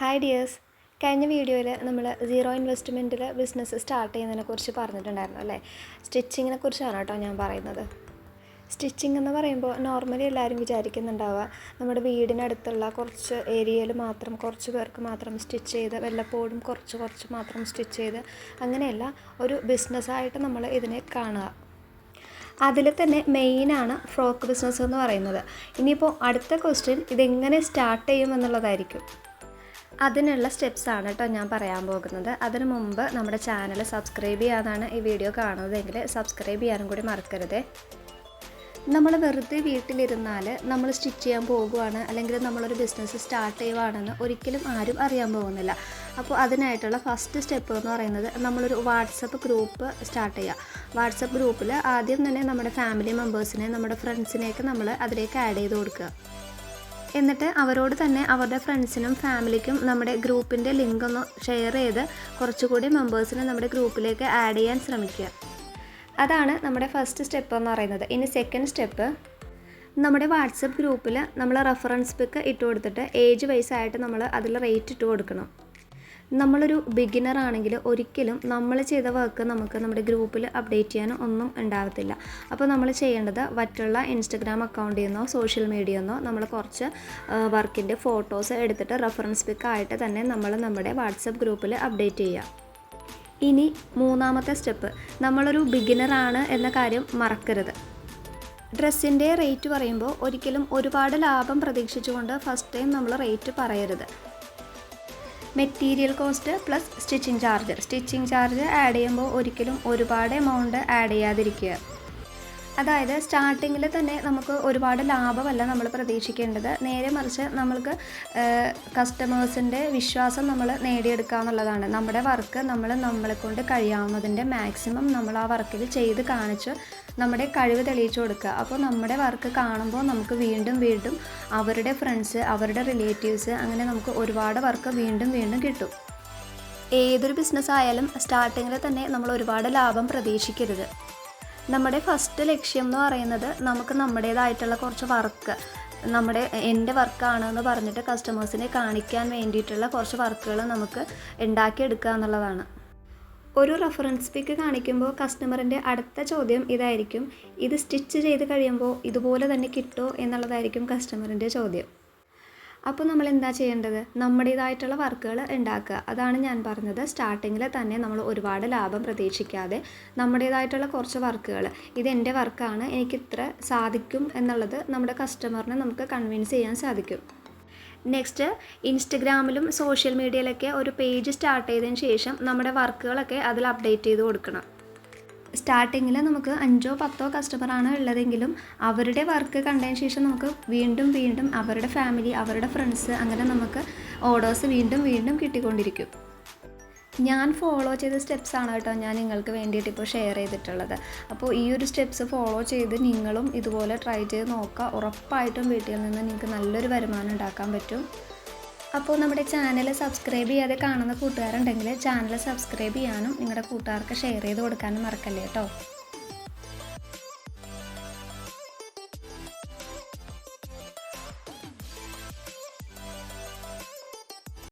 Hi dears കഴിഞ്ഞ വീഡിയോയിൽ നമ്മൾ സീറോ ഇൻവെസ്റ്റ്മെന്റിൽ ബിസിനസ് സ്റ്റാർട്ട് ചെയ്യുന്നതിനെ കുറിച്ച് പറഞ്ഞിട്ടുണ്ടായിരുന്നു അല്ലേ? സ്റ്റിച്ചിങ്ങിനെ കുറിച്ചാണ് കേട്ടോ ഞാൻ പറയുന്നത്. സ്റ്റിച്ചിങ് എന്ന് പറയുമ്പോൾ നോർമലി എല്ലാവരും വിചാരിക്കുന്നുണ്ടാവുക നമ്മുടെ വീടിനടുത്തുള്ള കുറച്ച് ഏരിയയിൽ മാത്രം കുറച്ച് പേർക്ക് മാത്രം സ്റ്റിച്ച് ചെയ്ത് വല്ലപ്പോഴും കുറച്ച് കുറച്ച് മാത്രം സ്റ്റിച്ച് ചെയ്ത് അങ്ങനെയല്ല ഒരു ബിസിനസ്സായിട്ട് നമ്മൾ ഇതിനെ കാണുക. അതിൽ തന്നെ മെയിനാണ് ഫ്രോക്ക് ബിസിനസ് എന്ന് പറയുന്നത്. ഇനിയിപ്പോൾ അടുത്ത ക്വസ്റ്റ്യൻ ഇതെങ്ങനെ സ്റ്റാർട്ട് ചെയ്യും എന്നുള്ളതായിരിക്കും. അതിനുള്ള സ്റ്റെപ്സാണ് കേട്ടോ ഞാൻ പറയാൻ പോകുന്നത്. അതിനു മുമ്പ് നമ്മുടെ ചാനൽ സബ്സ്ക്രൈബ് ചെയ്യാതാണ് ഈ വീഡിയോ കാണുന്നതെങ്കിൽ സബ്സ്ക്രൈബ് ചെയ്യാനും കൂടി മറക്കരുത്. നമ്മൾ വെറുതെ വീട്ടിലിരുന്നാൽ നമ്മൾ സ്റ്റിച്ച് ചെയ്യാൻ പോകുവാണ് അല്ലെങ്കിൽ നമ്മളൊരു ബിസിനസ് സ്റ്റാർട്ട് ചെയ്യുവാണെന്ന് ഒരിക്കലും ആരും അറിയാൻ പോകുന്നില്ല. അപ്പോൾ അതിനായിട്ടുള്ള ഫസ്റ്റ് സ്റ്റെപ്പ് എന്ന് പറയുന്നത് നമ്മളൊരു വാട്സപ്പ് ഗ്രൂപ്പ് സ്റ്റാർട്ട് ചെയ്യുക. വാട്സപ്പ് ഗ്രൂപ്പിൽ ആദ്യം തന്നെ നമ്മുടെ ഫാമിലി മെമ്പേഴ്സിനെ നമ്മുടെ ഫ്രണ്ട്സിനെയൊക്കെ നമ്മൾ അതിലേക്ക് ആഡ് ചെയ്ത് കൊടുക്കുക. എന്നിട്ട് അവരോട് തന്നെ അവരുടെ ഫ്രണ്ട്സിനും ഫാമിലിക്കും നമ്മുടെ ഗ്രൂപ്പിന്റെ ലിങ്ക് ഒന്ന് ഷെയർ ചെയ്ത് കുറച്ചുകൂടി മെമ്പേഴ്സിനെ നമ്മുടെ ഗ്രൂപ്പിലേക്ക് ആഡ് ചെയ്യാൻ ശ്രമിക്കുക. അതാണ് നമ്മുടെ ഫസ്റ്റ് സ്റ്റെപ്പ് എന്ന് പറയുന്നത്. ഇനി സെക്കൻഡ് സ്റ്റെപ്പ് നമ്മുടെ വാട്സപ്പ് ഗ്രൂപ്പിൽ നമ്മൾ റെഫറൻസ് പിക്ക് ഇട്ട് കൊടുത്തിട്ട് ഏജ് വൈസായിട്ട് നമ്മൾ അതിൽ റേറ്റ് ഇട്ട് കൊടുക്കണം. നമ്മളൊരു ബിഗിനർ ആണെങ്കിൽ ഒരിക്കലും നമ്മൾ ചെയ്ത വർക്ക് നമുക്ക് നമ്മുടെ ഗ്രൂപ്പിൽ അപ്ഡേറ്റ് ചെയ്യാൻ ഒന്നും ഉണ്ടാകത്തില്ല അപ്പോൾ നമ്മൾ ചെയ്യേണ്ടത് മറ്റുള്ള ഇൻസ്റ്റഗ്രാം അക്കൗണ്ടിൽ നിന്നോ സോഷ്യൽ മീഡിയയിൽ നിന്നോ നമ്മൾ കുറച്ച് വർക്കിന്റെ ഫോട്ടോസ് എടുത്തിട്ട് റെഫറൻസ് പിക്ക് ആയിട്ട് തന്നെ നമ്മൾ നമ്മുടെ വാട്സപ്പ് ഗ്രൂപ്പിൽ അപ്ഡേറ്റ് ചെയ്യുക ഇനി മൂന്നാമത്തെ സ്റ്റെപ്പ് നമ്മളൊരു ആണ് എന്ന കാര്യം മറക്കരുത്. ഡ്രസ്സിന്റെ റേറ്റ് പറയുമ്പോൾ ഒരിക്കലും ഒരുപാട് ലാഭം പ്രതീക്ഷിച്ചുകൊണ്ട് ഫസ്റ്റ് ടൈം നമ്മൾ റേറ്റ് പറയരുത്. Material cost plus stitching charge stitching charge add ചെയ്യുമ്പോൾ ഒരിക്കലും ഒരുപാട് എമൗണ്ട് ആഡ് ചെയ്യാതിരിക്കുക. അതായത് സ്റ്റാർട്ടിങ്ങിൽ തന്നെ നമുക്ക് ഒരുപാട് ലാഭമല്ല നമ്മൾ പ്രതീക്ഷിക്കേണ്ടത്. നേരെ മറിച്ച് നമ്മൾക്ക് കസ്റ്റമേഴ്സിന്റെ വിശ്വാസം നമ്മൾ നേടിയെടുക്കുക എന്നുള്ളതാണ്. നമ്മുടെ വർക്ക് നമ്മൾ നമ്മളെ കൊണ്ട് കഴിയാവുന്നതിന്റെ മാക്സിമം നമ്മൾ ആ വർക്കിൽ ചെയ്ത് കാണിച്ച് നമ്മുടെ കഴിവ് തെളിയിച്ചു കൊടുക്കുക. അപ്പോൾ നമ്മുടെ വർക്ക് കാണുമ്പോൾ നമുക്ക് വീണ്ടും വീണ്ടും അവരുടെ ഫ്രണ്ട്സ് അവരുടെ റിലേറ്റീവ്സ് അങ്ങനെ നമുക്ക് ഒരുപാട് വർക്ക് വീണ്ടും വീണ്ടും കിട്ടും. ഏതൊരു ബിസിനസ് ആയാലും സ്റ്റാർട്ടിങ്ങിൽ തന്നെ നമ്മൾ ഒരുപാട് ലാഭം പ്രതീക്ഷിക്കരുത്. നമ്മുടെ ഫസ്റ്റ് ലക്ഷ്യം എന്ന് പറയുന്നത് നമുക്ക് നമ്മുടേതായിട്ടുള്ള കുറച്ച് വർക്ക് നമ്മുടെ എന്റെ വർക്കാണ് എന്ന് പറഞ്ഞിട്ട് കസ്റ്റമേഴ്സിനെ കാണിക്കാൻ വേണ്ടിയിട്ടുള്ള കുറച്ച് വർക്കുകൾ നമുക്ക് ഉണ്ടാക്കിയെടുക്കുക എന്നുള്ളതാണ്. ഒരു റെഫറൻസ് പിക്ക് കാണിക്കുമ്പോൾ കസ്റ്റമറിന്റെ അടുത്ത ചോദ്യം ഇതായിരിക്കും ഇത് സ്റ്റിച്ച് ചെയ്ത് കഴിയുമ്പോൾ ഇതുപോലെ തന്നെ കിട്ടുമോ എന്നുള്ളതായിരിക്കും കസ്റ്റമറിന്റെ ചോദ്യം. അപ്പോൾ നമ്മൾ എന്താ ചെയ്യേണ്ടത്? നമ്മുടേതായിട്ടുള്ള വർക്കുകൾ ഉണ്ടാക്കുക. അതാണ് ഞാൻ പറഞ്ഞത്. സ്റ്റാർട്ടിങ്ങിൽ തന്നെ നമ്മൾ ഒരുപാട് ലാഭം പ്രതീക്ഷിക്കാതെ നമ്മുടേതായിട്ടുള്ള കുറച്ച് വർക്കുകൾ. ഇതെന്റെ വർക്കാണ്. എനിക്ക് ഇത്ര സാധിക്കും എന്നുള്ളത് നമ്മുടെ കസ്റ്റമറിനെ നമുക്ക് കൺവിൻസ് ചെയ്യാൻ സാധിക്കും. നെക്സ്റ്റ് ഇൻസ്റ്റഗ്രാമിലും സോഷ്യൽ മീഡിയയിലൊക്കെ ഒരു പേജ് സ്റ്റാർട്ട് ചെയ്തതിന് ശേഷം നമ്മുടെ വർക്കുകളൊക്കെ അതിൽ അപ്ഡേറ്റ് ചെയ്ത് കൊടുക്കണം. സ്റ്റാർട്ടിങ്ങിൽ നമുക്ക് അഞ്ചോ പത്തോ കസ്റ്റമറാണ് ഉള്ളതെങ്കിലും അവരുടെ വർക്ക് കണ്ടതിന് ശേഷം നമുക്ക് വീണ്ടും വീണ്ടും അവരുടെ ഫാമിലി അവരുടെ ഫ്രണ്ട്സ് അങ്ങനെ നമുക്ക് ഓർഡേഴ്സ് വീണ്ടും വീണ്ടും കിട്ടിക്കൊണ്ടിരിക്കും. ഞാൻ ഫോളോ ചെയ്ത സ്റ്റെപ്സ് ആണ് കേട്ടോ ഞാൻ നിങ്ങൾക്ക് വേണ്ടിയിട്ട് ഇപ്പോൾ ഷെയർ ചെയ്തിട്ടുള്ളത്. അപ്പോൾ ഈ ഒരു സ്റ്റെപ്സ് ഫോളോ ചെയ്ത് നിങ്ങളും ഇതുപോലെ ട്രൈ ചെയ്ത് നോക്കുക. ഉറപ്പായിട്ടും വീട്ടിൽ നിന്ന് നിങ്ങൾക്ക് നല്ലൊരു വരുമാനം ഉണ്ടാക്കാൻ പറ്റും. അപ്പോൾ നമ്മുടെ ചാനൽ സബ്സ്ക്രൈബ് ചെയ്യാതെ കാണുന്ന കൂട്ടുകാരുണ്ടെങ്കിൽ ചാനൽ സബ്സ്ക്രൈബ് ചെയ്യാനും നിങ്ങളുടെ കൂട്ടുകാർക്ക് ഷെയർ ചെയ്ത് കൊടുക്കാനും മറക്കല്ലേ കേട്ടോ?